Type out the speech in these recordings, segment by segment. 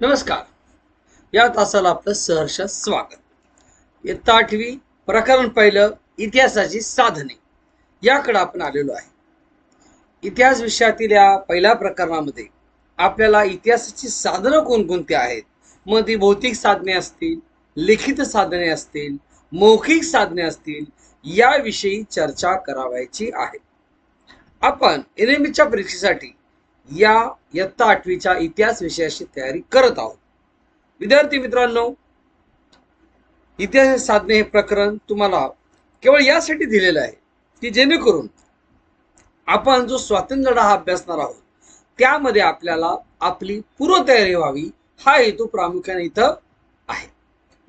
नमस्कार. या तासाला आपलं सहर्ष स्वागत. इयत्ता आठवी प्रकरण पहिलं इतिहासाची साधने. याकडे आपण आलेलो आहे. इतिहास विषयातील या पहिल्या प्रकरणामध्ये आपल्याला इतिहासाची साधनं कोणकोणती आहेत? मग ती भौतिक साधने असतील लिखित साधने असतील मौखिक साधने असतील याविषयी चर्चा करावायची आहे. आपण एनएमच्या परीक्षेसाठी या इयत्ता आठवीच्या इतिहास विषयाची तयारी करत आहोत. विद्यार्थी मित्रांनो इतिहास साधने हे प्रकरण तुम्हाला केवळ यासाठी दिलेलं आहे की जेणेकरून आपण जो स्वातंत्र्य लढा हा अभ्यासणार आहोत त्यामध्ये आपल्याला आपली पूर्वतयारी व्हावी हा हेतू प्रामुख्याने इथं आहे.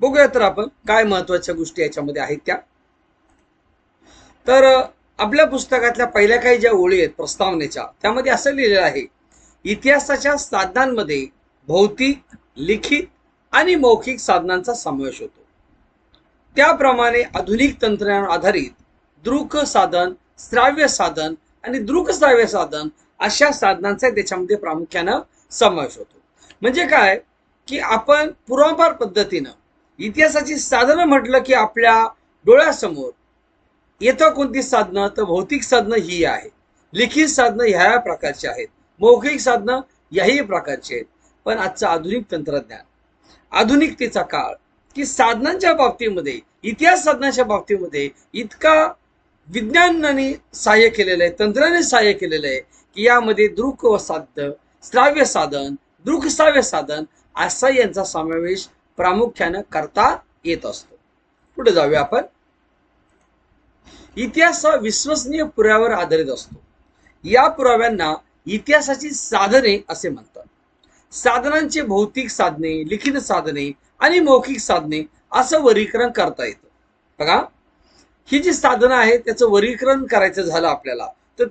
बघूया तर आपण काय महत्त्वाच्या गोष्टी याच्यामध्ये आहेत त्या. तर आपल्या पुस्तकातल्या पहिल्या काही ज्या ओळी आहेत प्रस्तावनेच्या त्यामध्ये असं लिहिलेलं आहे इतिहासाच्या साधनांमध्ये भौतिक लिखित आणि मौखिक साधनांचा समावेश होतो. त्याप्रमाणे आधुनिक तंत्रज्ञान आधारित दृक साधन श्राव्य साधन आणि दृक श्राव्य साधन अशा साधनांचा त्याच्यामध्ये प्रामुख्यानं समावेश होतो. म्हणजे काय? की आपण पूर्वापार पद्धतीनं इतिहासाची साधनं म्हटलं की आपल्या डोळ्यासमोर येतं कोणती साधनं तर भौतिक साधनं ही आहे. लिखित साधनं ह्या प्रकारची आहेत. मौखिक साधनं याही प्रकारची आहेत. पण आजचं आधुनिक तंत्रज्ञान आधुनिकतेचा काळ की साधनांच्या बाबतीमध्ये इतिहास साधनांच्या बाबतीमध्ये इतका विज्ञानाने सहाय्य केलेलं आहे तंत्राने सहाय्य केलेलं आहे की यामध्ये दृक व साध्य श्राव्य साधन दृकश्राव्य साधन असा यांचा समावेश प्रामुख्यानं करता येत असतो. पुढे जाऊया आपण. इतिहास हा विश्वसनीय पुराव्यावर आधारित असतो. या पुराव्यांना इतिहासाची साधने असे म्हणतात. साधनांचे भौतिक साधने लिखित साधने आणि मौखिक साधने असं वर्गीकरण करता येतं. बघा ही जी साधनं आहेत त्याचं वर्गीकरण करायचं झालं आपल्याला तर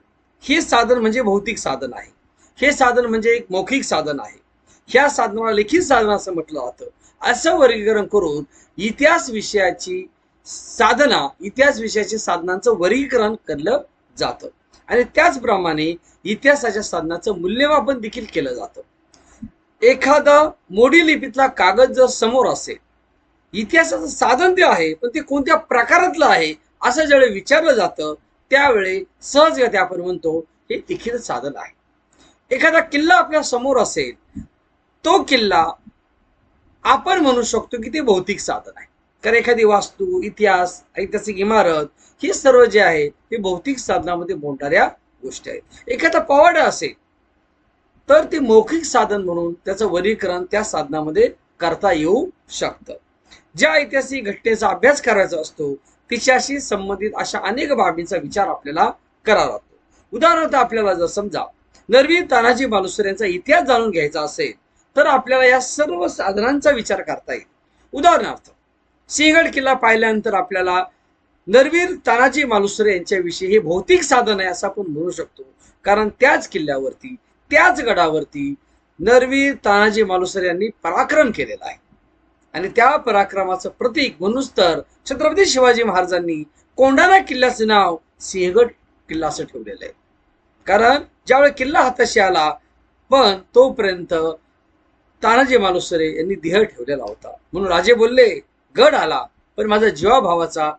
हे साधन म्हणजे भौतिक साधन आहे. हे साधन म्हणजे एक मौखिक साधन आहे. ह्या साधनाला लिखित साधन असं म्हटलं जातं. असं वर्गीकरण करून इतिहास विषयाची साधना इतिहास विषयाच्या साधनांचं वर्गीकरण केलं जातं. आणि त्याचप्रमाणे इतिहासाच्या साधनाचं मूल्यमापन देखील केलं जातं. एखादा मोडी लिपीतला कागद जर समोर असेल इतिहासाचं साधन ते आहे पण ते कोणत्या प्रकारातलं आहे असं ज्यावेळी विचारलं जातं त्यावेळी सहजगत्या आपण म्हणतो हे लिखित साधन आहे. एखादा किल्ला आपल्यासमोर असेल तो किल्ला आपण म्हणू शकतो की ते भौतिक साधन आहे. कारण एखादी वास्तू इतिहास ऐतिहासिक इमारत ही सर्व जे आहे ते भौतिक साधनामध्ये मोडणाऱ्या गोष्टी आहेत. एखादा पवाडा असेल तर ते मौखिक साधन म्हणून त्याचं वर्गीकरण त्या साधनामध्ये करता येऊ शकतं. ज्या ऐतिहासिक घटनेचा अभ्यास करायचा असतो तिच्याशी संबंधित अशा अनेक बाबींचा विचार आपल्याला करावा लागतो. उदाहरणार्थ आपल्याला जर समजा नरवीर तानाजी मालुसरे यांचा इतिहास जाणून घ्यायचा असेल तर आपल्याला या सर्व साधनांचा विचार करता येईल. उदाहरणार्थ सिंहगड किल्ला पाहिल्यानंतर आपल्याला नरवीर तानाजी मालुसरे यांच्याविषयी हे भौतिक साधन आहे असं आपण म्हणू शकतो. कारण त्याच किल्ल्यावरती त्याच गडावरती नरवीर तानाजी मालुसरे यांनी पराक्रम केलेला आहे. आणि त्या पराक्रमाचं प्रतीक म्हणूनच तर छत्रपती शिवाजी महाराजांनी कोंढाणा किल्ल्याचं नाव सिंहगड किल्ला असं ठेवलेलं आहे. कारण ज्यावेळी किल्ला हाताशी आला पण तोपर्यंत तानाजी मालुसरे यांनी देह ठेवलेला होता. म्हणून राजे बोलले गड आला पण माझा जीवाभावाचा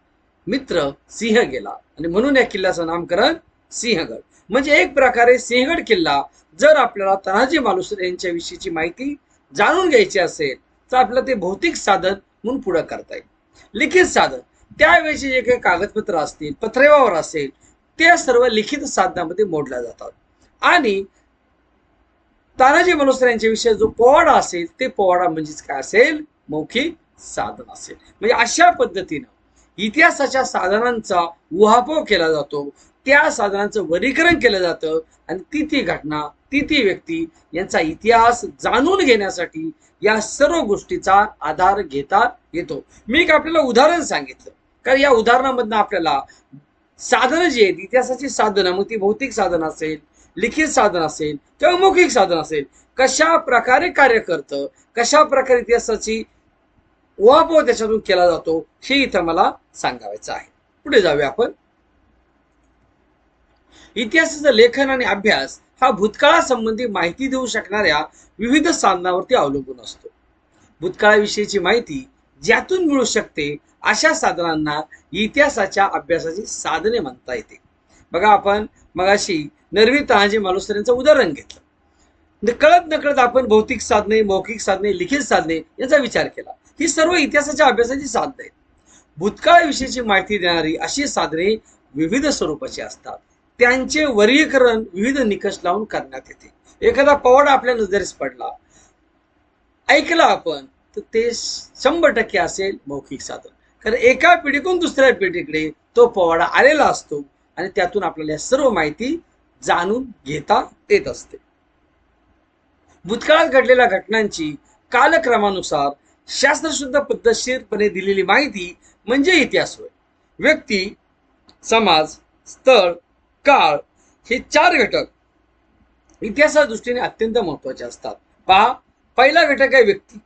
मित्र सिंह गेला. आणि म्हणून या किल्ल्याचं नामकरण सिंहगड. म्हणजे एक प्रकारे सिंहगड किल्ला जर आपल्याला तानाजी मालुसरे यांच्याविषयीची माहिती जाणून घ्यायची असेल तर आपल्याला ते भौतिक साधन म्हणून पुढे करता येईल. लिखित साधन. त्यावेळेचे जे काही कागदपत्र असतील पत्रेवावर असेल ते सर्व लिखित साधनामध्ये मोडल्या जातात. आणि तानाजी मालुसरे यांच्याविषयी जो पोवाडा असेल ते पोवाडा म्हणजेच काय असेल? मौखिक साधन असेल. म्हणजे अशा पद्धतीनं इतिहासाच्या साधनांचा उहापोह केला जातो. त्या साधनांचं वर्गीकरण केलं जातं. आणि ती ती घटना ती ती व्यक्ती यांचा इतिहास जाणून घेण्यासाठी या सर्व गोष्टीचा आधार घेता येतो. मी एक आपल्याला उदाहरण सांगितलं. कारण या उदाहरणामधनं आपल्याला साधनं जी आहेत इतिहासाची साधनं मग ती भौतिक साधन असेल लिखित साधन असेल किंवा मौखिक साधन असेल कशा प्रकारे कार्य करतं कशा प्रकारे इतिहासाची उहापोह त्याच्यातून केला जातो हे इथं मला सांगावायचं आहे. पुढे जाऊया आपण. इतिहासाचं लेखन आणि अभ्यास हा भूतकाळासंबंधी माहिती देऊ शकणाऱ्या विविध साधनावरती अवलंबून असतो. भूतकाळाविषयीची माहिती ज्यातून मिळू शकते अशा साधनांना इतिहासाच्या अभ्यासाची साधने म्हणता येते. बघा आपण मगाशी नरवी तहाजी मालुसरेंचं उदाहरण घेतलं. कळत नकळत आपण भौतिक साधने मौखिक साधने लिखित साधने याचा विचार केला. ही सर्व इतिहासाच्या अभ्यासाची साधने आहेत. भूतकाळाविषयीची माहिती देणारी अशी साधने विविध स्वरूपाची असतात. त्यांचे वर्गीकरण विविध निकष लावून करण्यात येते. एखादा पवाडा आपल्या नजरेस पडला ऐकलं आपण तर ते शंभर टक्के असेल मौखिक साधन. कारण एका पिढीकडून दुसऱ्या पिढीकडे तो पवाडा आलेला असतो आणि त्यातून आपल्याला सर्व माहिती जाणून घेता येत असते. भूतकाळात घडलेल्या घटनांची कालक्रमानुसार शास्त्रशुद्ध पद्धतशीरपणे दिलेली माहिती म्हणजे इतिहास होय. व्यक्ती समाज स्थळ काळ हे चार घटक इतिहासा दृष्टीने अत्यंत महत्त्वाचे असतात. पहा पहिला घटक आहे व्यक्ती.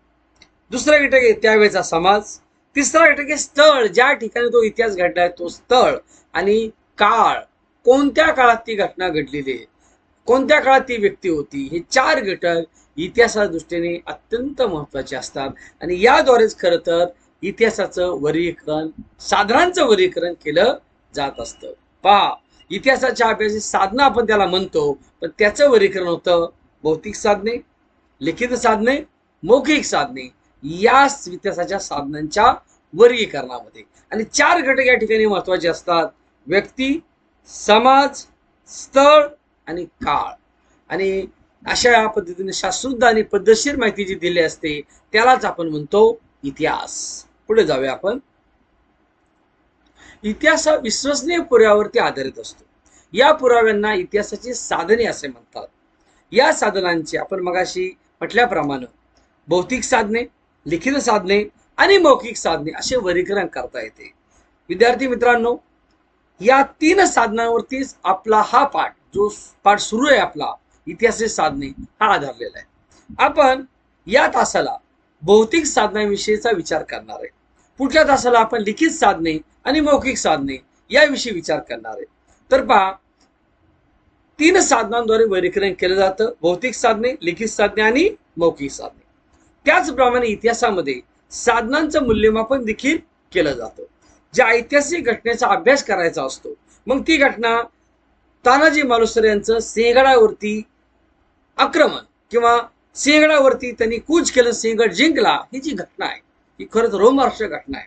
दुसरा घटक आहे त्यावेळेचा समाज. तिसरा घटक आहे स्थळ. ज्या ठिकाणी तो इतिहास घडलाय तो स्थळ आणि काळ. कोणत्या काळात ती घटना घडलेली आहे? कोणत्या काळात ती व्यक्ती होती? हे चार घटक इतिहासाच्या दृष्टीने अत्यंत महत्त्वाचे असतात. आणि याद्वारेच खरं तर इतिहासाचं वर्गीकरण साधनांचं वर्गीकरण केलं जात असतं. पहा इतिहासाच्या अभ्यासी साधनं आपण त्याला म्हणतो पण त्याचं वर्गीकरण होतं भौतिक साधने लिखित साधने मौखिक साधने. या इतिहासाच्या साधनांच्या वर्गीकरणामध्ये. आणि चार घटक या ठिकाणी महत्त्वाचे असतात. व्यक्ती समाज स्थळ आणि काळ. आणि अशा या पद्धतीने शास्त्रुद्ध आणि पद्धतशीर माहिती जी दिली असते त्यालाच आपण म्हणतो इतिहास. पुढे जाऊया आपण. इतिहास हा विश्वसनीय पुराव्यावरती आधारित असतो. या पुराव्यांना इतिहासाची साधने असे म्हणतात. या साधनांचे आपण मगाशी म्हटल्याप्रमाणे भौतिक साधने लिखित साधने आणि मौखिक साधने असे वर्गीकरण करता येते. विद्यार्थी मित्रांनो या तीन साधनांवरतीच आपला हा पाठ जो पाठ सुरू आहे आपला इतिहासाची साधने हा आधारलेला आहे. आपण या तासाला भौतिक साधनांविषयीचा विचार करणार आहे. पुढच्या तासाला आपण लिखित साधने आणि मौखिक साधने याविषयी विचार करणार आहे. तर पहा तीन साधनांद्वारे वर्गीकरण केलं जातं. भौतिक साधने लिखित साधने आणि मौखिक साधने. त्याचप्रमाणे इतिहासामध्ये साधनांचं मूल्यमापन देखील केलं जातं. ज्या ऐतिहासिक घटनेचा अभ्यास करायचा असतो मग ती घटना तानाजी मालुसरे यांचं सिंहगडावरती आक्रमण किंवा सिंहगडावरती त्यांनी कूच केलं सिंहगड जिंकला ही जी घटना आहे ही खरंच रोमहर्ष घटना आहे.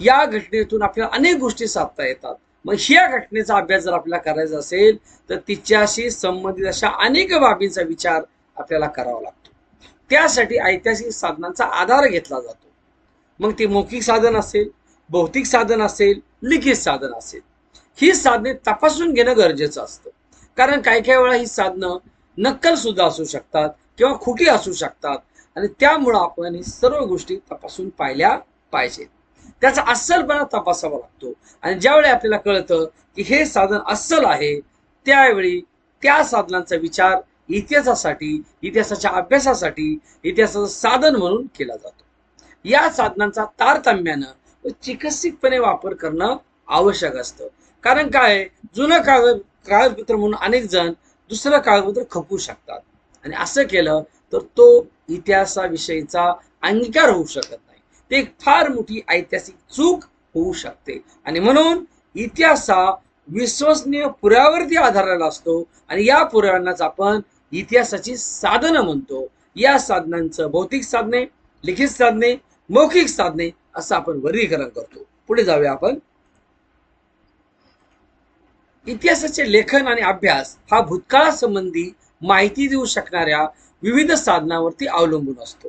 या घटनेतून आपल्याला अनेक गोष्टी साधता येतात. मग ह्या घटनेचा अभ्यास जर आपल्याला करायचा असेल तर तिच्याशी संबंधित अशा अनेक बाबींचा विचार आपल्याला करावा लागतो. त्यासाठी ऐतिहासिक साधनांचा आधार घेतला जातो. मग ती मौखिक साधन असेल भौतिक साधन असेल लिखित साधन असेल. ही साधने तपासून घेणं गरजेचं असतं. कारण काही काही वेळा ही साधनं नक्कल सुद्धा असू शकतात किंवा खोटी असू शकतात. आणि त्यामुळं आपण ही सर्व गोष्टी तपासून पाहिल्या पाहिजेत. त्याचा अस्सलपणा तपासावा लागतो. आणि ज्यावेळी आपल्याला कळतं की हे साधन अस्सल आहे त्यावेळी त्या साधनांचा विचार इतिहासासाठी इतिहासाच्या अभ्यासासाठी इतिहासाचं साधन म्हणून केला जातो. या साधनांचा तारतम्यानं व चिकित्सिकपणे वापर करणं आवश्यक असतं. कारण काय जुनं कागद कागदपत्र म्हणून अनेक जण दुसरं कागदपत्र खपवू शकतात. आणि असं केलं तर तो इतिहासाविषयीचा अंगीकार होऊ शकत नाही. ते एक फार मोठी ऐतिहासिक चूक होऊ शकते. आणि म्हणून इतिहास हा विश्वसनीय पुराव्यावरती आधारलेला असतो. आणि या पुराव्यांनाच आपण इतिहासाची साधनं म्हणतो. या साधनांचं भौतिक साधने लिखित साधने मौखिक साधने असं आपण वर्गीकरण करतो. पुढे जाऊया आपण. इतिहासाचे लेखन आणि अभ्यास हा भूतकाळासंबंधी माहिती देऊ शकणाऱ्या विविध साधनांवरती अवलंबून असतो.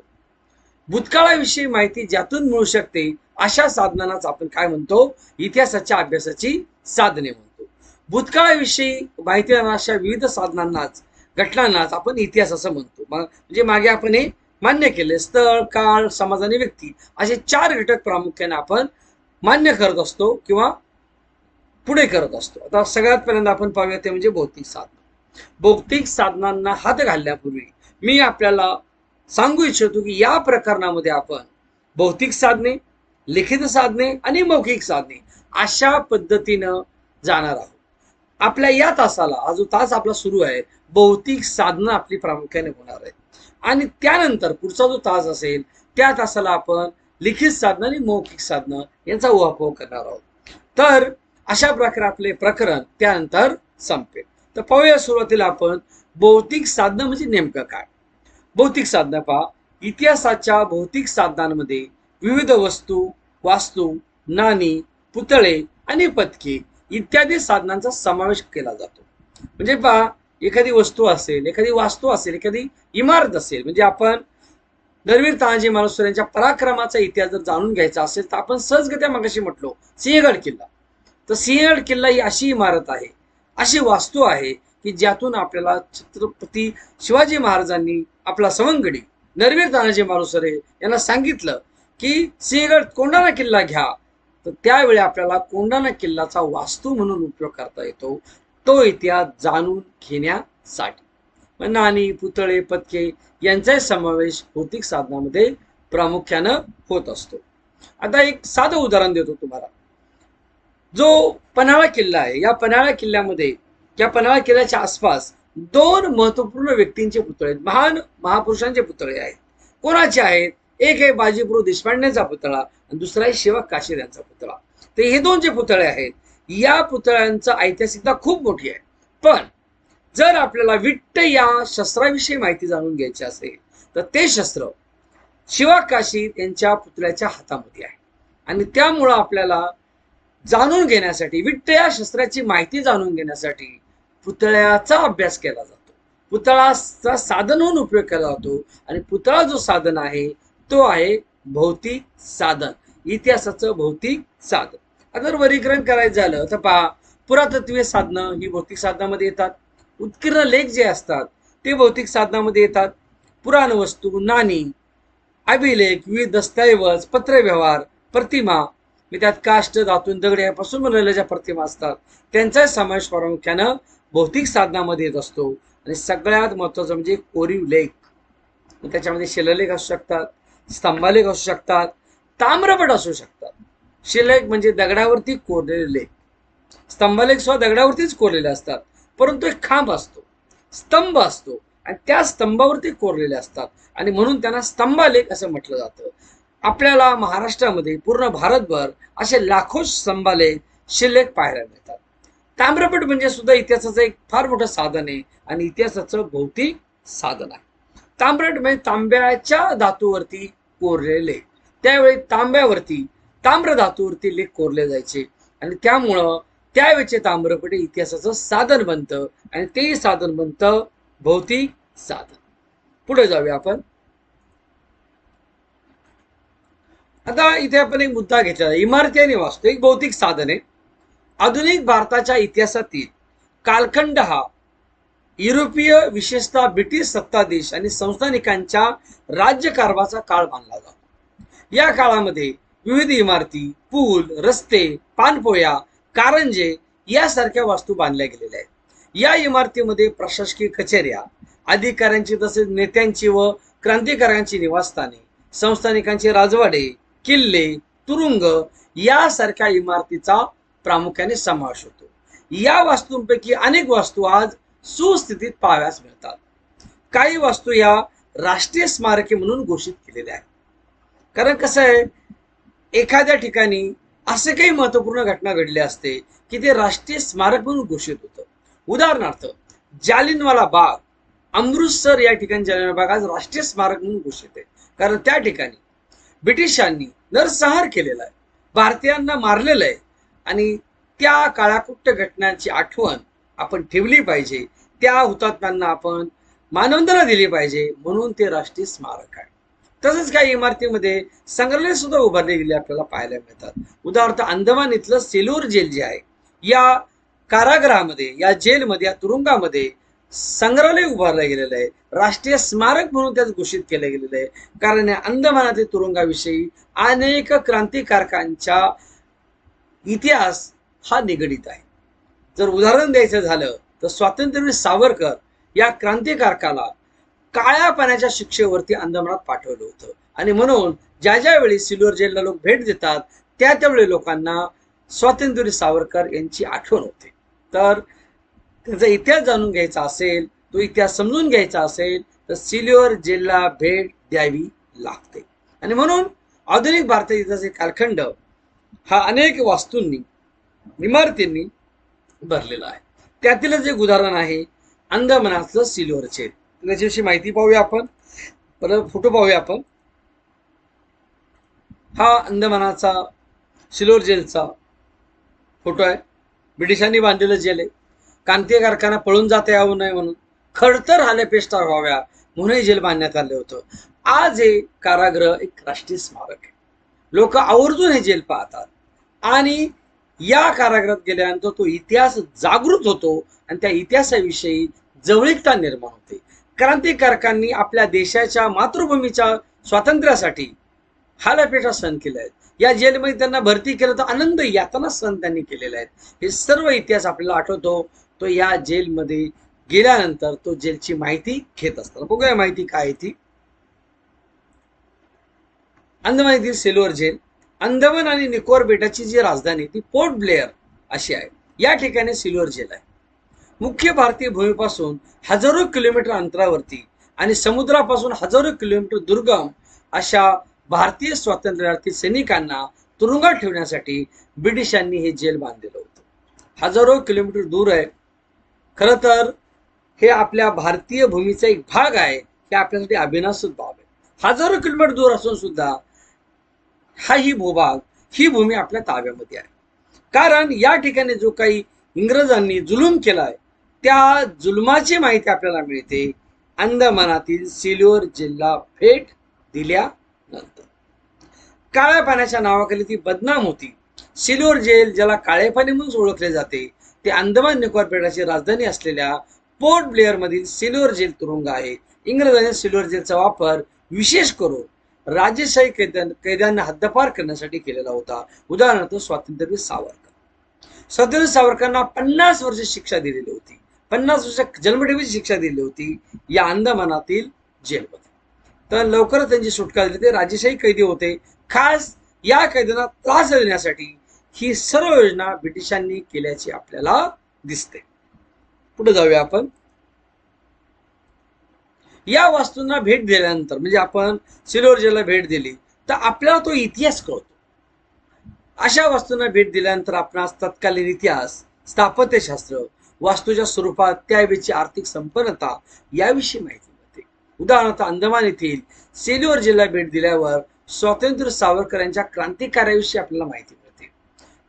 भूतकाळाविषयी माहिती ज्यातून मिळू शकते अशा साधनांनाच आपण काय म्हणतो? इतिहासाच्या अभ्यासाची साधने म्हणतो. भूतकाळाविषयी माहिती देणाऱ्या अशा विविध साधनांनाच घटनांनाच आपण इतिहास असं म्हणतो. म्हणजे मागे आपण हे मान्य केले स्थळ काळ समाज आणि व्यक्ती असे चार घटक प्रामुख्याने आपण मान्य करत असतो किंवा पुढे करत असतो. आता सगळ्यात पहिल्यांदा आपण पाहूया ते म्हणजे भौतिक साधन. भौतिक साधनांना हात घालण्यापूर्वी मी आपल्याला सांगू इच्छितो की या प्रकरणामध्ये आपण भौतिक साधने लिखित साधने आणि मौखिक साधने अशा पद्धतीनं जाणार आहोत. आपल्या या तासाला हा जो तास आपला सुरू आहे भौतिक साधनं आपली प्रामुख्याने होणार आहे आणि त्यानंतर पुढचा जो तास असेल त्या तासाला आपण लिखित साधनं आणि मौखिक साधनं यांचा उहापोह करणार आहोत. तर अशा प्रकारे आपले प्रकरण त्यानंतर संपेल. तर पाहूया सुरुवातीला आपण भौतिक साधनं म्हणजे नेमकं काय? भौतिक साधनं पहा. इतिहासाच्या भौतिक साधनांमध्ये विविध वस्तू वास्तू नाणी पुतळे आणि पदके इत्यादी साधनांचा समावेश केला जातो. म्हणजे पहा एखादी वस्तू असेल एखादी वास्तू असेल एखादी इमारत असेल म्हणजे आपण नरवीर तानाजी मालुसरे यांच्या पराक्रमाचा इतिहास जर जाणून घ्यायचा असेल तर आपण सहजगत्या मगाशी म्हटलो सिंहगड किल्ला. तर सिंहगड किल्ला ही अशी इमारत आहे अशी वास्तू आहे की ज्यातून आपल्याला छत्रपती शिवाजी महाराजांनी आपला सवंगडी नरवीर तानाजी मारुसरे यांना सांगितलं की सिंहगड कोंडाना किल्ला घ्या. तर त्यावेळी आपल्याला कोंडाना किल्ल्याचा वास्तू म्हणून उपयोग करता येतो. तो इतिहास जाणून घेण्यासाठी. नाणी पुतळे पदके यांचाही समावेश भौतिक साधनामध्ये प्रामुख्यानं होत असतो. आता एक साधं उदाहरण देतो तुम्हाला. जो पन्हाळा किल्ला आहे या पन्हाळा किल्ल्यामध्ये या पन्हाळा किल्ल्याच्या आसपास दोन महत्त्वपूर्ण व्यक्तींचे पुतळे आहेत. महान महापुरुषांचे पुतळे आहेत. कोणाचे आहेत? एक आहे बाजीप्रभू देशपांडेचा पुतळा आणि दुसरा आहे शिवा काशीर यांचा पुतळा. तर हे दोन जे पुतळे आहेत या पुतळ्यांचं ऐतिहासिकता खूप मोठी आहे. पण जर आपल्याला विट्ट या शस्त्राविषयी माहिती जाणून घ्यायची असेल तर ते शस्त्र शिवा काशीर यांच्या पुतळ्याच्या हातामध्ये आहे. आणि त्यामुळं आपल्याला जाणून घेण्यासाठी विट्ट या शस्त्राची माहिती जाणून घेण्यासाठी पुतळ्याचा अभ्यास केला जातो. पुतळाचा साधन म्हणून उपयोग केला जातो आणि पुतळा जो साधन आहे तो आहे भौतिक साधन. इतिहासाचं भौतिक साधन. अगर वर्गीकरण करायचं झालं तर पहा पुरातत्वीय साधनं ही भौतिक साधनामध्ये येतात. उत्कीर्ण लेख जे असतात ते भौतिक साधनामध्ये येतात. पुराण वस्तू नाणी अभिलेख विविध दस्तऐवज पत्रव्यवहार प्रतिमा मी त्यात काष्ट धातून दगड यापासून बनवलेल्या ज्या प्रतिमा असतात त्यांचा समावेश प्रामुख्यानं भौतिक साधनामध्ये येत असतो. आणि सगळ्यात महत्वाचं म्हणजे कोरीव लेख. त्याच्यामध्ये शिलालेख असू शकतात स्तंभालेख असू शकतात ताम्रपट असू शकतात. शिलालेख म्हणजे दगडावरती कोरलेले लेख. स्तंभालेख सुद्धा दगडावरतीच कोरलेले असतात परंतु एक खांब असतो स्तंभ असतो. आणि त्या स्तंभावरती कोरलेले असतात. आणि म्हणून त्यांना स्तंभालेख असं म्हटलं जातं. आपल्याला महाराष्ट्रामध्ये पूर्ण भारतभर असे लाखो स्तंभालेख शिल्लक पाहायला मिळतात. ताम्रपट म्हणजे सुद्धा इतिहासाचं एक फार मोठं साधन आहे आणि इतिहासाचं भौतिक साधन आहे. ताम्रपट म्हणजे तांब्याच्या धातूवरती कोरलेले. त्यावेळी तांब्यावरती ताम्र धातूवरती लेख कोरले जायचे आणि त्यामुळं त्यावेळेचे ताम्रपट इतिहासाचं साधन बनतं आणि तेही साधन बनतं भौतिक साधन. पुढे जाऊया आपण. आता इथे आपण एक मुद्दा घेतला इमारती आणि वास्तू एक भौतिक साधन आहे. आधुनिक भारताच्या इतिहासातील कालखंड हा युरोपीय विशेषतः ब्रिटिश सत्ताधीश आणि संस्थानिकांच्या राज्यकारभाराचा काळ मानला जातो. या काळामध्ये विविध इमारती पूल रस्ते पानपोया कारंजे यासारख्या वास्तू बांधल्या गेलेल्या आहेत. या इमारतीमध्ये प्रशासकीय कचेऱ्या अधिकाऱ्यांची तसेच नेत्यांची व क्रांतिकारकांची निवासस्थाने संस्थानिकांचे राजवाडे किल्ले तुरुंग यासारख्या इमारतीचा प्रामुख्याने समावेश होतो. या वास्तूंपैकी अनेक वास्तू आज सुस्थितीत पाहाव्यास मिळतात. काही वास्तू या राष्ट्रीय स्मारके म्हणून घोषित केलेल्या आहेत. कारण कसं आहे एखाद्या ठिकाणी असे काही महत्त्वपूर्ण घटना घडली असते की ते राष्ट्रीय स्मारक म्हणून घोषित होतं. उदाहरणार्थ जालिनवाला बाग अमृतसर या ठिकाणी जालिनवाला बाग आज राष्ट्रीय स्मारक म्हणून घोषित आहे. कारण त्या ठिकाणी ब्रिटिशांनी नरसंहार केलेला आहे. भारतीयांना मारलेलं आहे. आणि त्या काळाकुट्ट घटनांची आठवण आपण ठेवली पाहिजे. त्या हुतात्म्यांना आपण मानवंदना दिली पाहिजे. म्हणून ते राष्ट्रीय स्मारक आहे. तसंच काही इमारतीमध्ये संग्रहालय सुद्धा उभारले गेले आपल्याला पाहायला मिळतात. उदाहरणार्थ अंदमान इथलं सेलूर जेल जे आहे या कारागृहामध्ये या जेलमध्ये या तुरुंगामध्ये संग्रहालय उभारलं गेलेलं आहे. राष्ट्रीय स्मारक म्हणून त्यात घोषित केलं गेलेलं आहे. कारण या अंदमानातील तुरुंगाविषयी अनेक क्रांतिकारकांच्या इतिहास हा निगडीत आहे. जर उदाहरण द्यायचं झालं तर स्वातंत्र्यवीर सावरकर या क्रांतिकारकाला काळ्या पाण्याच्या शिक्षेवरती अंदमानात पाठवलं होतं. आणि म्हणून ज्या ज्यावेळी सिल्वर जेलला लोक भेट देतात त्या त्यावेळी लोकांना स्वातंत्र्यवीर सावरकर यांची आठवण होते. तर त्याचा इतिहास जाणून घ्यायचा असेल तो इतिहास समजून घ्यायचा असेल तर सिल्युअर जेलला भेट द्यावी लागते. आणि म्हणून आधुनिक भारतीय इतिहासाचे कालखंड हा अनेक वास्तूंनी इमारतींनी भरलेला आहे. त्यातीलच एक उदाहरण आहे अंदमानाचं सिल्युअर जेल त्याच्याविषयी माहिती पाहूया आपण. परत फोटो पाहूया आपण. हा अंदमानाचा सिल्वर जेलचा फोटो आहे. ब्रिटिशांनी बांधलेलं जेल आहे. कांती कारखाना पळून जाता यावं नये म्हणून. खडतर हालेपेष्टा व्हाव्या म्हणून हे जेल बांधण्यात आलं होतं. आज हे कारागृह एक राष्ट्रीय स्मारक आहे. लोक आवर्जून हे जेल पाहतात. आणि या कारागृहात गेल्यानंतर तो इतिहास जागृत होतो आणि त्या इतिहासाविषयी जवळीकता निर्माण होते. क्रांतिकारकांनी आपल्या देशाच्या मातृभूमीच्या स्वातंत्र्यासाठी हालापेठा सहन केल्या आहेत. या जेलमध्ये त्यांना भरती केलं तर आनंद यातना सहन त्यांनी केलेले आहेत हे सर्व इतिहास आपल्याला आठवतो. तो या जेलमध्ये गेल्यानंतर तो जेलची माहिती घेत असतात बघूया माहिती काय आहे ती. अंदमान येथील सिल्वर जेल अंदमान आणि निकोबार बेटाची जी राजधानी ती पोर्ट ब्लेअर अशी आहे. या ठिकाणी सिल्वर जेल आहे. मुख्य भारतीय भूमीपासून हजारो किलोमीटर अंतरावरती आणि समुद्रापासून हजारो किलोमीटर दुर्गम अशा भारतीय स्वातंत्र्यार्थी सैनिकांना तुरुंगात ठेवण्यासाठी ब्रिटिशांनी हे जेल बांधलेलं होतं. हजारो किलोमीटर दूर आहे. खरं तर हे आपल्या भारतीय भूमीचा एक भाग आहे हे आपल्यासाठी अभिनासच बाब आहे. हजारो किलोमीटर दूर असून सुद्धा हा ही भूभाग ही भूमी आपल्या ताब्यामध्ये आहे. कारण या ठिकाणी जो काही इंग्रजांनी जुलूम केलाय त्या जुलमाची माहिती आपल्याला मिळते. अंदमानातील सिल्योर जिल्हा भेट दिल्यानंतर. काळ्या पाण्याच्या नावाखाली ती बदनाम होती. सिल्योर जेल ज्याला काळे पाणी म्हणून ओळखले जाते ते अंदमान निकोबार बेटाची राजधानी असलेल्या पोर्ट ब्लेअरमधील सिल्वर जेल तुरुंग आहे. इंग्रजांनी सिल्वर जेलचा वापर विशेष करून राजेशाही कैद्यां कैद्यांना हद्दपार करण्यासाठी केलेला होता. उदाहरणार्थ स्वातंत्र्यवीर सावरकर. स्वातंत्र्य सावरकरांना पन्नास वर्ष शिक्षा दिलेली होती. पन्नास वर्ष जन्मठेपीची शिक्षा दिली होती या अंदमानातील जेलमध्ये. तर लवकरच त्यांची सुटका झाली. ते राजेशाही कैदी होते. खास या कैद्यांना त्रास देण्यासाठी ही सर्व योजना ब्रिटिशांनी केल्याची आपल्याला दिसते. पुढे जाऊया आपण? या वास्तूंना भेट दिल्यानंतर म्हणजे आपण सिल्वर भेट दिली तर आपल्याला तो इतिहास कळतो. अशा वास्तूंना भेट दिल्यानंतर आपणास तत्कालीन इतिहास स्थापत्यशास्त्र वास्तूच्या स्वरूपात त्यावेळीची आर्थिक संपन्नता याविषयी माहिती मिळते. उदाहरणार्थ अंदमान येथील सेल्युअर जिल्हा भेट दिल्यावर स्वातंत्र्य सावरकर यांच्या क्रांतिकार्याविषयी आपल्याला माहिती मिळते.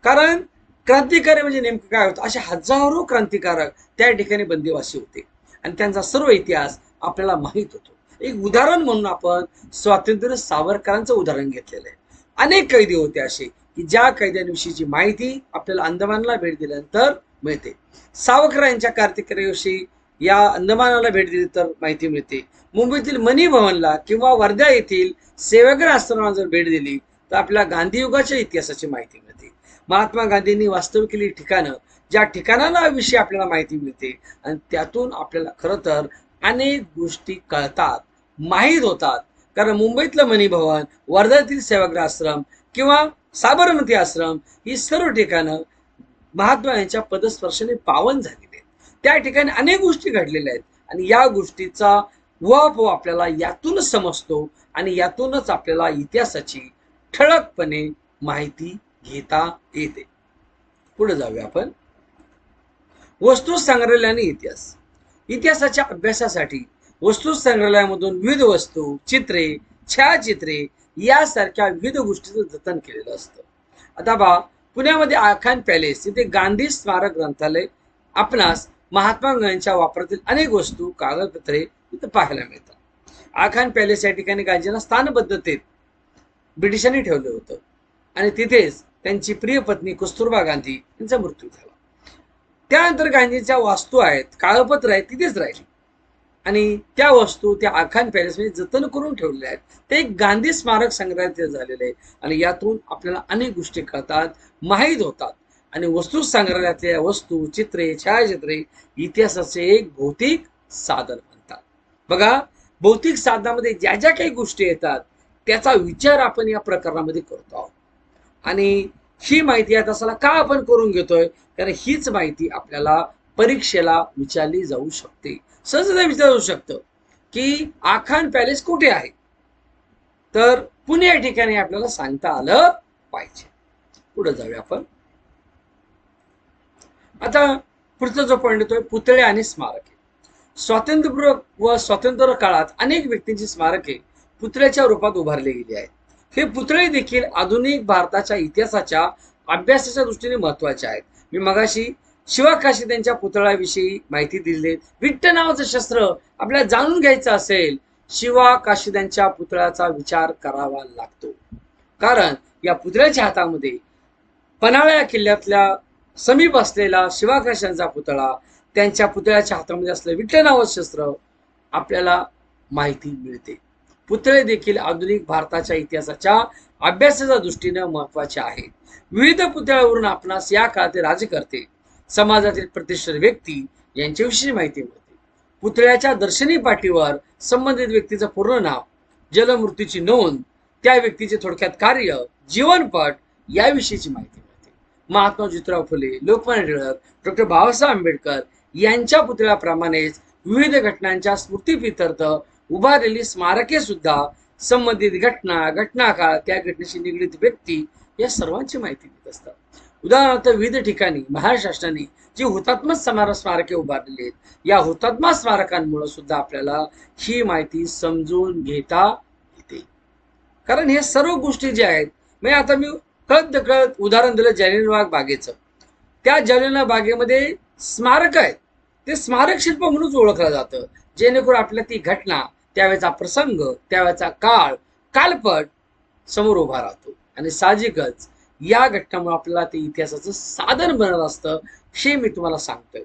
कारण क्रांतिकारी म्हणजे नेमकं काय होतं? असे हजारो क्रांतिकारक त्या ठिकाणी बंदिवासी होते. आणि त्यांचा सर्व इतिहास आपल्याला माहीत होतो. एक उदाहरण म्हणून आपण स्वातंत्र्य सावरकरांचं उदाहरण घेतलेलं आहे. अनेक कैदी होते असे की ज्या कैद्यांविषयीची माहिती आपल्याला अंदमानला भेट दिल्यानंतर मिळते. सावरकर यांच्या कार्तिकार्याविषयी या अंदमानाला भेट दिली तर माहिती मिळते. मुंबईतील मनी भवनला किंवा वर्धा येथील सेवाग्रह आश्रमाला जर भेट दिली तर आपल्या गांधीयुगाच्या इतिहासाची माहिती मिळते. महात्मा गांधींनी वास्तव केलेली ठिकाणं ज्या ठिकाणाला विषयी आपल्याला माहिती मिळते आणि त्यातून आपल्याला खरं तर अनेक गोष्टी कळतात माहीत होतात. कारण मुंबईतलं मणिभवन वर्ध्यातील सेवाग्राम आश्रम किंवा साबरमती आश्रम ही सर्व ठिकाणं महात्मा यांच्या पदस्पर्शाने पावन झालेली आहेत. त्या ठिकाणी अनेक गोष्टी घडलेल्या आहेत आणि या गोष्टीचा वाप आपल्याला यातूनच समजतो आणि यातूनच आपल्याला इतिहासाची ठळकपणे माहिती घेता येते. पुढे जाऊया आपण. वस्तू संग्रहालय आणि इतिहास. इतिहासाच्या अभ्यासासाठी वस्तू संग्रहालयामधून विविध वस्तू चित्रे छायाचित्रे यासारख्या विविध गोष्टीचं जतन केलेलं असतं. आता बा पुण्यामध्ये आखान पॅलेस इथे गांधी स्मारक ग्रंथालय आपणास महात्मा गांधींच्या वापरातील अनेक वस्तू कागदपत्रे इथं पाहायला मिळतात. आखान पॅलेस या ठिकाणी गांधींना स्थानबद्धतेत ब्रिटिशांनी ठेवलं होतं. आणि तिथेच त्यांची प्रिय पत्नी कस्तुरबा गांधी यांचा मृत्यू झाला. त्यानंतर गांधींच्या वास्तू आहेत काळपत्र आहेत तिथेच राहिली. आणि त्या वस्तू त्या आखान पॅलेसमध्ये जतन करून ठेवलेल्या आहेत. ते एक गांधी स्मारक संग्रहालय झालेलं आहे. आणि यातून आपल्याला अनेक गोष्टी कळतात माहीत होतात. आणि वस्तू संग्रहालयातल्या वस्तू चित्रे छायाचित्रे इतिहासाचे एक भौतिक साधन म्हणतात बघा भौतिक साधनामध्ये ज्या ज्या काही गोष्टी येतात त्याचा विचार आपण या प्रकरणामध्ये करतो आहोत. आणि ही माहिती या तासाला का आपण करून घेतोय? कारण हीच माहिती आपल्याला परीक्षेला विचारली जाऊ शकते. सहजता विचारलं जाऊ शकतं की आखान पॅलेस कुठे आहे? तर पुणे या ठिकाणी आपल्याला सांगता आलं पाहिजे. पुढे जाऊया आपण. आता पुढचा जो पॉईंट येतोय पुतळे आणि स्मारके. स्वातंत्र्यपूर्व व स्वातंत्र्य काळात अनेक व्यक्तींची स्मारके पुतळ्याच्या रूपात उभारली गेली आहेत. हे पुतळे देखील आधुनिक भारताच्या इतिहासाच्या अभ्यासाच्या दृष्टीने महत्त्वाचे आहेत. मी मगाशी शिवाकाशी त्यांच्या पुतळ्याविषयी माहिती दिली. विट्ट नावाचं शस्त्र आपल्याला जाणून घ्यायचं असेल शिवा काशिदांच्या पुतळ्याचा विचार करावा लागतो. कारण या पुतळ्याच्या हातामध्ये पन्हाळ्या किल्ल्यातल्या समीप असलेला शिवा काशांचा पुतळा त्यांच्या पुतळ्याच्या हातामध्ये असलेलं विठ्ठल नावाचं शस्त्र आपल्याला माहिती मिळते. पुतळे देखील आधुनिक भारताच्या इतिहासाच्या अभ्यासाच्या दृष्टीनं महत्त्वाचे आहेत. विविध पुतळ्यावरून आपणास या काळातील राजकर्ते समाजातील प्रतिष्ठित व्यक्ती यांच्याविषयी माहिती मिळते. पुतळ्याच्या दर्शनी पाठीवर संबंधित व्यक्तीचं पूर्ण नाव जलमृत्यूची नोंद त्या व्यक्तीचे थोडक्यात कार्य जीवनपट याविषयीची माहिती मिळते. महात्मा ज्योतिराव फुले लोकमान्य टिळक डॉक्टर बाबासाहेब आंबेडकर यांच्या पुतळ्याप्रमाणेच विविध घटनांच्या स्मृतीपित्यर्थ उभारलेली स्मारके सुद्धा संबंधित घटना घटनाकाळ त्या घटनेशी निगडीत व्यक्ती या सर्वांची माहिती देत असतात. उदाहरणार्थ विविध ठिकाणी महाराष्ट्र शासनाने जी हुतात्मा समार स्मारके उभारलेली आहेत या हुतात्मा स्मारकांमुळे सुद्धा आपल्याला ही माहिती समजून घेता येते. कारण हे सर्व गोष्टी ज्या आहेत म्हणजे आता मी कळत कळत उदाहरण दिलं जालियनवाग बागेचं. त्या जालियनवाग बागेमध्ये स्मारक आहेत. ते स्मारक शिल्प म्हणूनच ओळखलं जातं. जेणेकरून आपल्या ती घटना त्यावेळेचा प्रसंग त्यावेळेचा काळ कालपट समोर उभा राहतो. आणि साहजिकच या घटनामुळे आपल्याला ते इतिहासाचं साधन बनत असतं हे मी तुम्हाला सांगतोय.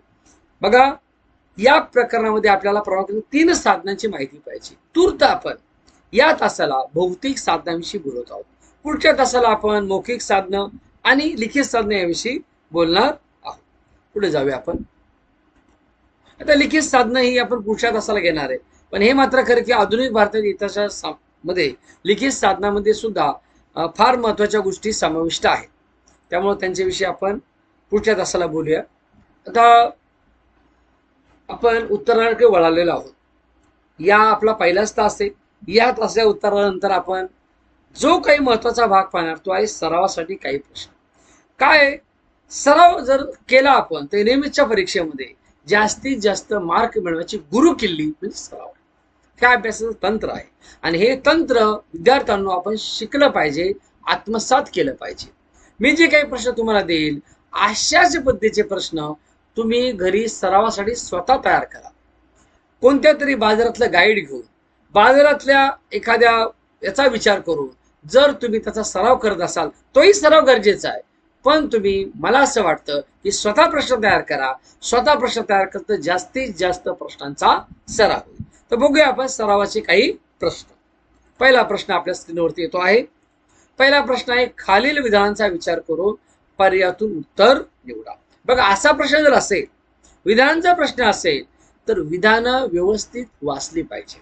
बघा या प्रकरणामध्ये आपल्याला प्रामुख्याने तीन साधनांची माहिती पाहिजे. तूर्त आपण या तासाला भौतिक साधनांविषयी बोलत आहोत. पुढच्या तासाला आपण मौखिक साधनं आणि लिखित साधनं याविषयी बोलणार आहोत. पुढे जाऊया आपण. आता लिखित साधनं ही आपण पुढच्या तासाला घेणार आहे. पण हे मात्र खरं की आधुनिक भारताच्या इतिहासामध्ये लिखित साधनामध्ये सुद्धा फार महत्त्वाच्या गोष्टी समाविष्ट आहेत. त्यामुळे त्यांच्याविषयी आपण पुढच्या तासाला बोलूया. आता आपण उत्तराकडे वळालेलो आहोत. या आपला पहिलाच तास आहे. या तासाच्या उत्तरानंतर आपण जो काही महत्त्वाचा भाग पाहणार तो आहे सरावासाठी काही प्रश्न. काय सराव जर केला आपण तर नेहमीच्या परीक्षेमध्ये जास्तीत जास्त मार्क मिळवायची गुरु किल्ली म्हणजे सराव. हे अभ्यासाचं? तंत्र आहे. आणि हे तंत्र विद्यार्थ्यांना आपण शिकलं पाहिजे आत्मसात केलं पाहिजे. मी जे काही प्रश्न तुम्हाला देईल अशाच पद्धतीचे प्रश्न तुम्ही घरी सरावासाठी स्वतः तयार करा. कोणत्या तरी बाजारातलं गाईड घेऊन बाजारातल्या एखाद्या याचा विचार करून जर तुम्ही त्याचा सराव करत असाल तोही सराव गरजेचा आहे. पण तुम्ही मला असं वाटतं की स्वतः प्रश्न तयार करा. स्वतः प्रश्न तयार करता जास्तीत जास्त प्रश्नांचा सराव. होईल तर बघूया आपण सरावाचे काही प्रश्न. पहिला प्रश्न आपल्या स्क्रीनवरती येतो आहे. पहिला प्रश्न आहे खालील विधानांचा विचार करून पर्यायातून उत्तर निवडा. बघा असा प्रश्न जर असेल विधानांचा प्रश्न असेल तर विधानं व्यवस्थित वाचली पाहिजे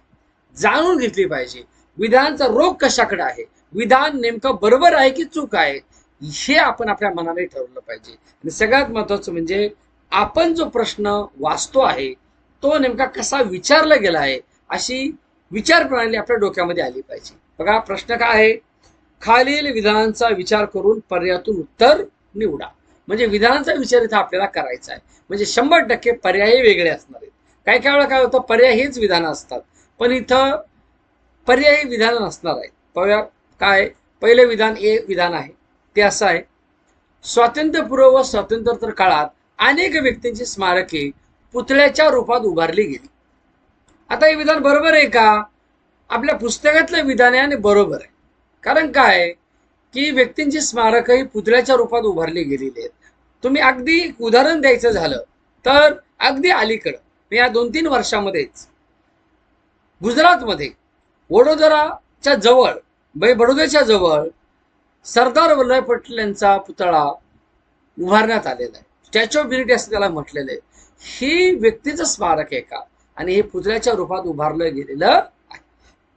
जाणून घेतली पाहिजे विधानाचा रोग कशाकडे आहे विधान नेमकं बरोबर आहे की चूक आहे हे आपण आपल्या मनाने ठरवलं पाहिजे. आणि सगळ्यात महत्वाचं म्हणजे आपण जो प्रश्न वाचतो आहे तो नेमका कसा विचारला गेला आहे अशी विचार प्रणाली आपल्या डोक्यामध्ये आली पाहिजे. बघा प्रश्न काय आहे? खालील विधानांचा विचार करून पर्यायातून उत्तर निवडा. म्हणजे विधानांचा विचार इथं आपल्याला करायचा आहे. म्हणजे शंभर टक्के पर्याय वेगळे असणार आहेत. काही काही वेळा काय होतं पर्याय हेच विधानं असतात. पण इथं पर्यायी विधान नसणार आहे काय? पहिलं विधान ए विधान आहे. ते असं आहे. स्वातंत्र्यपूर्व व स्वातंत्र्योत्तर काळात अनेक व्यक्तींची स्मारके पुतळ्याच्या रूपात उभारली गेली. आता हे विधान बरोबर आहे का? आपल्या पुस्तकातलं विधान आहे आणि बरोबर आहे. कारण काय? की व्यक्तींची स्मारक ही पुतळ्याच्या रूपात उभारली गेलेली आहेत. तुम्ही अगदी उदाहरण द्यायचं झालं तर अगदी अलीकडं या दोन तीन वर्षामध्येच गुजरातमध्ये वडोदराच्या जवळ बै बडोद्याच्या जवळ सरदार वल्लभ पटेल यांचा पुतळा उभारण्यात आलेला आहे. स्टॅच्यू ऑफ युनिटी असं त्याला म्हटलेलं आहे. ही व्यक्तीचं स्मारक आहे का? आणि हे पुतळ्याच्या रूपात उभारलं गेलेलं आहे.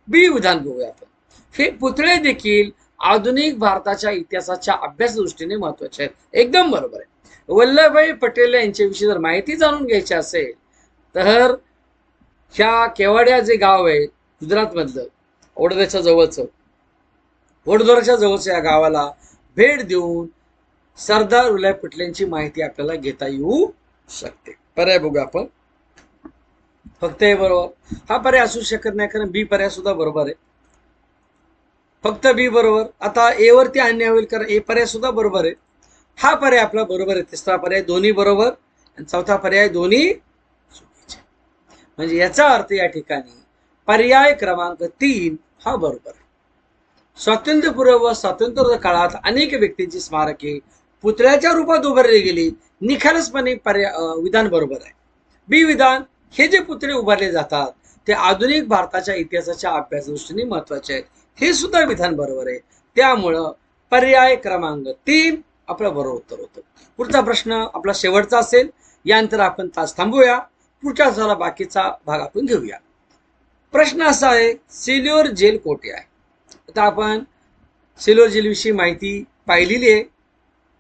बी विधान बघूया आपण. हे पुतळे देखील आधुनिक भारताच्या इतिहासाच्या अभ्यास दृष्टीने महत्त्वाचे आहेत. एकदम बरोबर आहे. वल्लभभाई पटेल यांच्याविषयी जर माहिती जाणून घ्यायची असेल तर ह्या केवाड्या जे गाव आहे गुजरातमधलं वडोदऱ्याच्या जवळचं वडोदराच्या जवळच्या या गावाला भेट देऊन सरदार वल्लभ पटेलांची माहिती आपल्याला घेता येऊ शकते. पर्याय बघू आपण. फक्त हे बरोबर. हा पर्याय असू शकत नाही कारण बी पर्याय सुद्धा बरोबर आहे. फक्त बी बरोबर. आता ए वरती अन्याय होईल कारण ए पर्याय सुद्धा बरोबर आहे. हा पर्याय आपला बरोबर आहे. तिसरा पर्याय दोन्ही बरोबर. आणि चौथा पर्याय दोन्ही चुकीचे. म्हणजे याचा अर्थ या ठिकाणी पर्याय क्रमांक तीन हा बरोबर आहे. स्वातंत्र्यपूर्व व स्वातंत्र्य काळात अनेक व्यक्तींची स्मारके पुतळ्याच्या रूपात उभारली गेली. निखालसपणे पर्याय विधान बरोबर आहे. बी विधान हे जे पुतळे उभारले जातात ते आधुनिक भारताच्या इतिहासाच्या अभ्यास दृष्टीने महत्त्वाचे आहेत. हे सुद्धा विधान बरोबर आहे. त्यामुळं पर्याय क्रमांक तीन आपलं बरोबर उत्तर होतं. पुढचा प्रश्न आपला शेवटचा असेल. यानंतर आपण तास थांबूया. पुढच्या झाला बाकीचा भाग आपण घेऊया. प्रश्न असा आहे सिल्युअर जेल कोठे आहे? आता आपण सिल्युअर जेलविषयी माहिती पाहिलेली आहे.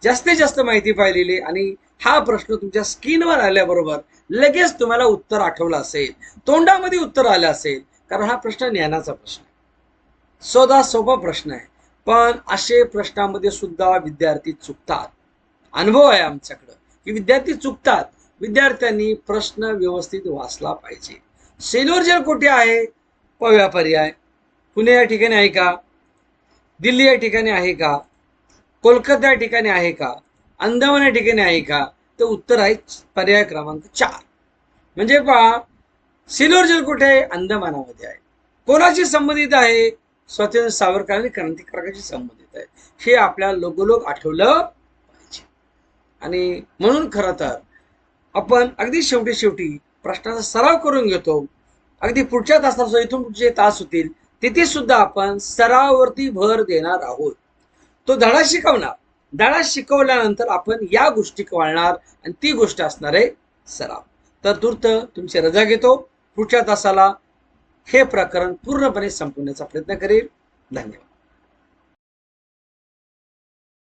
जास्तीत जास्त माहिती पाहिलेली आणि हा प्रश्न तुमच्या स्क्रीनवर आल्याबरोबर लगेच तुम्हाला उत्तर आठवलं असेल तोंडामध्ये उत्तर आलं असेल कारण हा प्रश्न ज्ञानाचा प्रश्न आहे. सोदा सोपा प्रश्न आहे पण असे प्रश्नामध्ये सुद्धा विद्यार्थी चुकतात. अनुभव आहे आमच्याकडं की विद्यार्थी चुकतात विद्यार्थ्यांनी प्रश्न व्यवस्थित वाचला पाहिजे. सेल्युअर जेल कुठे आहे? पव्या पर्याय. पुणे या ठिकाणी आहे का? दिल्ली या ठिकाणी आहे का? कोलकाता या ठिकाणी आहे का? अंदमान या ठिकाणी आहे का? तर उत्तर आहे पर्याय क्रमांक चार. म्हणजे पहा सिल्वर जेल कुठे? आहे अंदमानामध्ये आहे. कोणाशी संबंधित आहे? स्वातंत्र्य सावरकर आणि क्रांतिकारकाशी संबंधित आहे. हे आपल्याला लोगोलोग आठवलं पाहिजे. आणि म्हणून खरं तर आपण अगदी शेवटी शेवटी प्रश्नाचा सराव करून घेतो. अगदी पुढच्या तासापासून इथून पुढचे तास होतील तिथे सुद्धा आपण सराववरती भर देणार आहोत. तो धडा शिकवणार. धडा शिकवल्यानंतर आपण या गोष्टी कळणार आणि ती गोष्ट असणार आहे सराव तर तूर्त तुमची रजा घेतो. पुढच्या तासाला हे प्रकरण पूर्णपणे संपवण्याचा प्रयत्न करेल. धन्यवाद.